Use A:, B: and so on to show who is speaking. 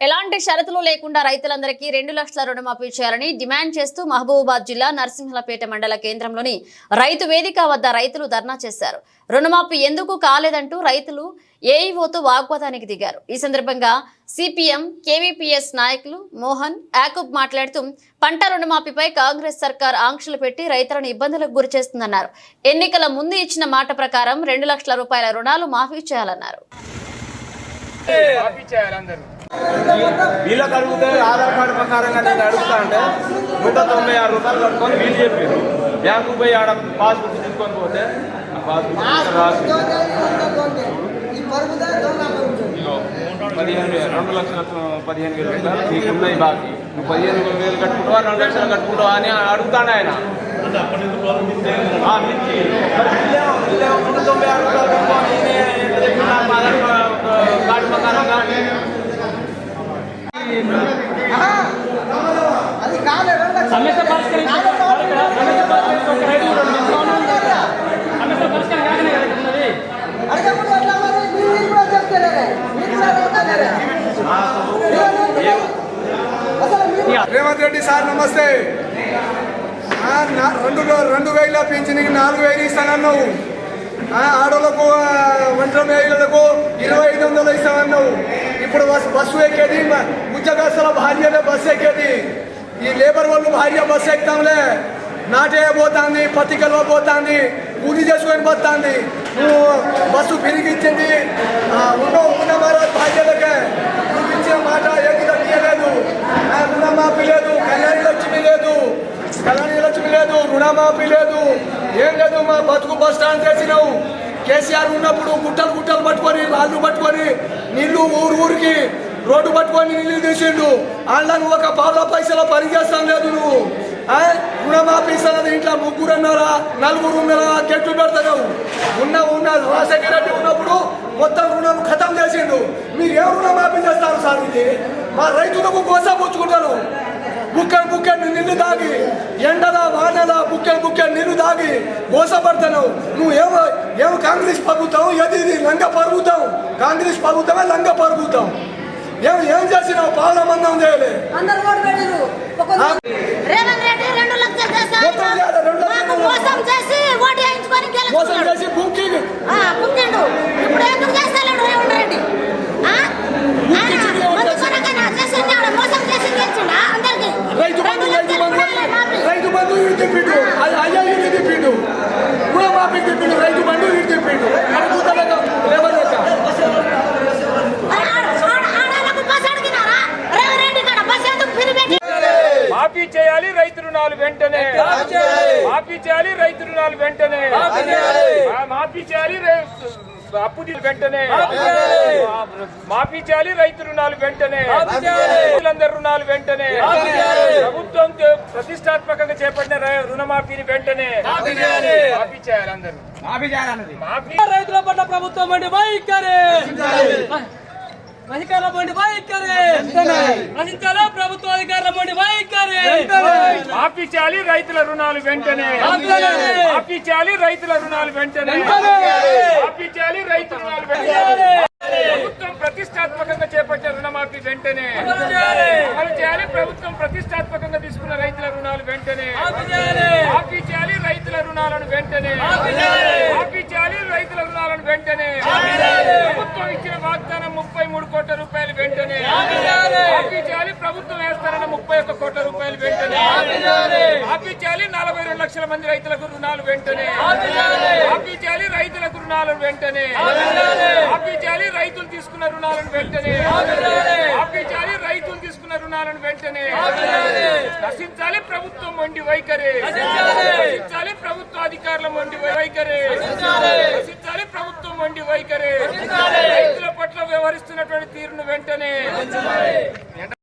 A: ఎలాంటి షరతులు లేకుండా రైతులందరికీ రెండు లక్షల రుణమాఫీ చేయాలని డిమాండ్ చేస్తూ మహబూబాబాద్ జిల్లా నరసింహలపేట మండల కేంద్రంలోని రైతు వేదిక వద్ద రైతులు ధర్నా చేశారు. రుణమాఫీ ఎందుకు కాలేదంటూ రైతులు ఏఈఓతో వాగ్వాదానికి దిగారు. ఈ సందర్భంగా సిపిఎం కేవీపీఎస్ నాయకులు మోహన్ యాకూబ్ మాట్లాడుతూ పంట రుణమాఫీపై కాంగ్రెస్ సర్కార్ ఆంక్షలు పెట్టి రైతులను ఇబ్బందులకు గురిచేస్తుందన్నారు ఎన్నికల ముందు ఇచ్చిన మాట ప్రకారం రెండు లక్షల రూపాయల రుణాలు మాఫీ చేయాలన్నారు.
B: వీళ్ళకి అడిగితే ఆధార్ కార్డు ప్రకారంగా నేను అడుగుతా అంటే నూట తొంభై ఆరు రూపాయలు కట్టుకొని వీలు చెప్పారు. బ్యాంకు పోయి ఆడ పాస్బుక్ తీసుకొని పోతే ఆ పాస్బుక్ ఇక్కడ రాసి ఇదిగో పదిహేను వేలు రెండు లక్షల పదిహేను వేలు రూపాయలు నీకు ఉన్నాయి బాకీ. నువ్వు పదిహేను వేలు కట్టుకుంటావా రెండు లక్షలు కట్టుకుంటావా అని అడుగుతాడు ఆయన. తొంభై ఆరు రూపాయలు కట్టుకొని కార్డు ప్రకారంగా
C: సమస్య సమస్య
D: రేవంత్ రెడ్డి సార్ నమస్తే. రెండు రెండు వేల పింఛన్కి నాలుగు వేలు ఇస్తానన్నావు. ఆ, ఆడోళ్ళకు ఒంటరి మహిళలకు ఇరవై ఐదు వందలు ఇస్తానన్నావు. ఇప్పుడు బస్- బస్సు ఎక్కేది మ- ఉద్యోగస్తుల భార్యలే బస్ ఎక్కేది ఈ లేబర్ వాళ్ళు భార్య బస్ ఎక్కుతాంలే నాటేయబోతాంది పత్తి కలవబోతాంది పోతుంది కూలి చేసుకొని పోతుంది నువ్వు బస్సు పెరిగిచ్చింది ఉండవు ఉన్న మరో భార్యలకే నువ్వు ఇచ్చిన మాట ఏది తీయలేదు రుణమాఫీ లేదు కళ్యాణి లక్ష్మి లేదు కళ్యాణి లక్ష్మి లేదు రుణమాఫీ లేదు ఏం లేదు మా బతుకు బస్ స్టాండ్ చేసినావు కేసీఆర్ ఉన్నప్పుడు గుట్టలు గుట్టలు పట్టుకొని రాళ్ళు పట్టుకొని నీళ్ళు ఊరు ఊరికి రోడ్డు పట్టుకొని నీళ్ళు తీసిండు. వాళ్ళని ఒక పావుల పైసలు పని చేస్తాం లేదు నువ్వు. ఆ? రుణమాఫీ ఇస్తున్నది ఇంట్లో ముగ్గురు అన్నారా? నలుగురు ఉన్నారా? గెట్లు పెడతావు ఉన్న ఉన్న రాజశేఖర రెడ్డి ఉన్నప్పుడు మొత్తం రుణం ఖతం చేసిండు. మీరు ఏ రుణమాఫీ చేస్తారు సార్ ఇది? మా రైతులకు కోసం పుచ్చుకుంటారు బుక్కెడు బుక్కెడు నిన్ను దాగి ఎండలా వానలా బుక్కెడు బుక్కెడు నిన్ను దాగి మోసపడతావు నువ్వు ఏమో ఏమో కాంగ్రెస్ ప్రభుత్వం? ఏది ఇది? లంగ పరుగుతావు కాంగ్రెస్ ప్రభుత్వమే లంగ పరుగుతాం. ఏం ఏం చేసినావు? పాలమందం చేయలే.
E: అందరు ఓటు పెట్టరు ఒక
F: రేవంత్ రెడ్డి రెండు లక్షలు చేశారు
D: మొత్తం చేయాలి, రెండు లక్షలు.
F: మాకు మోసం చేసి ఓటు వేయించుకొని
D: మోసం
F: గెలుచుకున్నాడు
D: చేసి భూమికి
F: ఆ, పుట్టిండు ఇప్పుడు ఎందుకు చేస్తలేడు రేవంత్ రెడ్డి ఆ? ఆయన మందు కొనకనా చేసింది ఆవిడ మోసం చేసి గెలిచిండా అందరికి
D: రైతు బంధు రైతు బంధు
F: ఇవ్వాలి మాఫీ.
D: రైతు బంధు ఇటు తిప్పిండు అయ్యా ఇటు తిప్పిండు రుణమాఫీ తిప్పిండు రైతు బంధు ఇటు తిప్పిండు అడుగుతలేక లేవలేక
F: ఆడ- ఆడ- ఆడవాళ్ళకు బస్ అడిగినారా రేవంత్ రెడ్డి కాడ బస్ ఎందుకు ఫ్రీ పెట్టి
G: మాఫీ చేయాలి రైతు రుణాలు వెంటనే. మాఫీ చేయాలి. రైతు రుణాలు వెంటనే. మాఫీ చేయాలి. అప్పు వెంటనే. మాఫీ చేయాలి. రైతు రుణాలు వెంటనే. రైతులందరి రుణాలు వెంటనే. ప్రభుత్వం ప్రతిష్టాత్మకంగా చేపట్టిన రుణమాఫీని వెంటనే. మాఫీ చేయాలి. అందరూ. మాఫీ
C: రైతుల పట్ల ప్రభుత్వం వంటి వైఖరి అధికారుల వంటి వైఖరి ప్రభుత్వ వైఖరి
G: మాఫీ చేయాలి రైతుల రుణాలు వెంటనే
C: మాఫీ చేయాలి.
G: మాఫీ చేయాలి రైతుల రుణాలు వెంటనే. మాఫీ చేయాలి రైతు రుణాలు వెంటనే ప్రభుత్వం ప్రతిష్టాత్మకంగా చేపట్టిన రుణమాఫీ వెంటనే
C: అమలు చేయాలి.
G: ప్రభుత్వం ప్రతిష్టాత్మకంగా తీసుకున్న రైతుల రుణాలు వెంటనే
C: మాఫీ చేయాలి.
G: మాఫీ చేయాలి రైతుల రుణాలను వెంటనే
C: మాఫీ చేయాలి.
G: మాఫీ చేయాలి రైతుల రుణాలను వెంటనే. ప్రభుత్వం ఇచ్చిన వాగ్దానం ముప్పై మూడు కోట్ల రూపాయలు వెంటనే.
C: మాఫీ చేయాలి
G: ప్రభుత్వం వేస్తారన్న ముప్పై ఒక్క కోట్ల రూపాయలు వెంటనే.
C: చేయాలి.
G: నలభై రెండు లక్షల మంది రైతులకు రుణాలు వెంటనే.
C: చేయాలి.
G: రైతులకు రుణాలు వెంటనే.
C: చేయాలి.
G: రైతులు తీసుకున్న రుణాలను వెంటనే.
C: చేయాలి.
G: రైతులు తీసుకున్న రుణాలను వెంటనే. నశించాలి ప్రభుత్వం మొండి వైఖరి.
C: నశించాలి.
G: ప్రభుత్వ అధికారుల మొండి వైఖరి.
C: నశించాలి.
G: ప్రభుత్వం మొండి వైఖరి. రైతుల పట్ల వ్యవహరిస్తున్నటువంటి తీరును వెంటనే.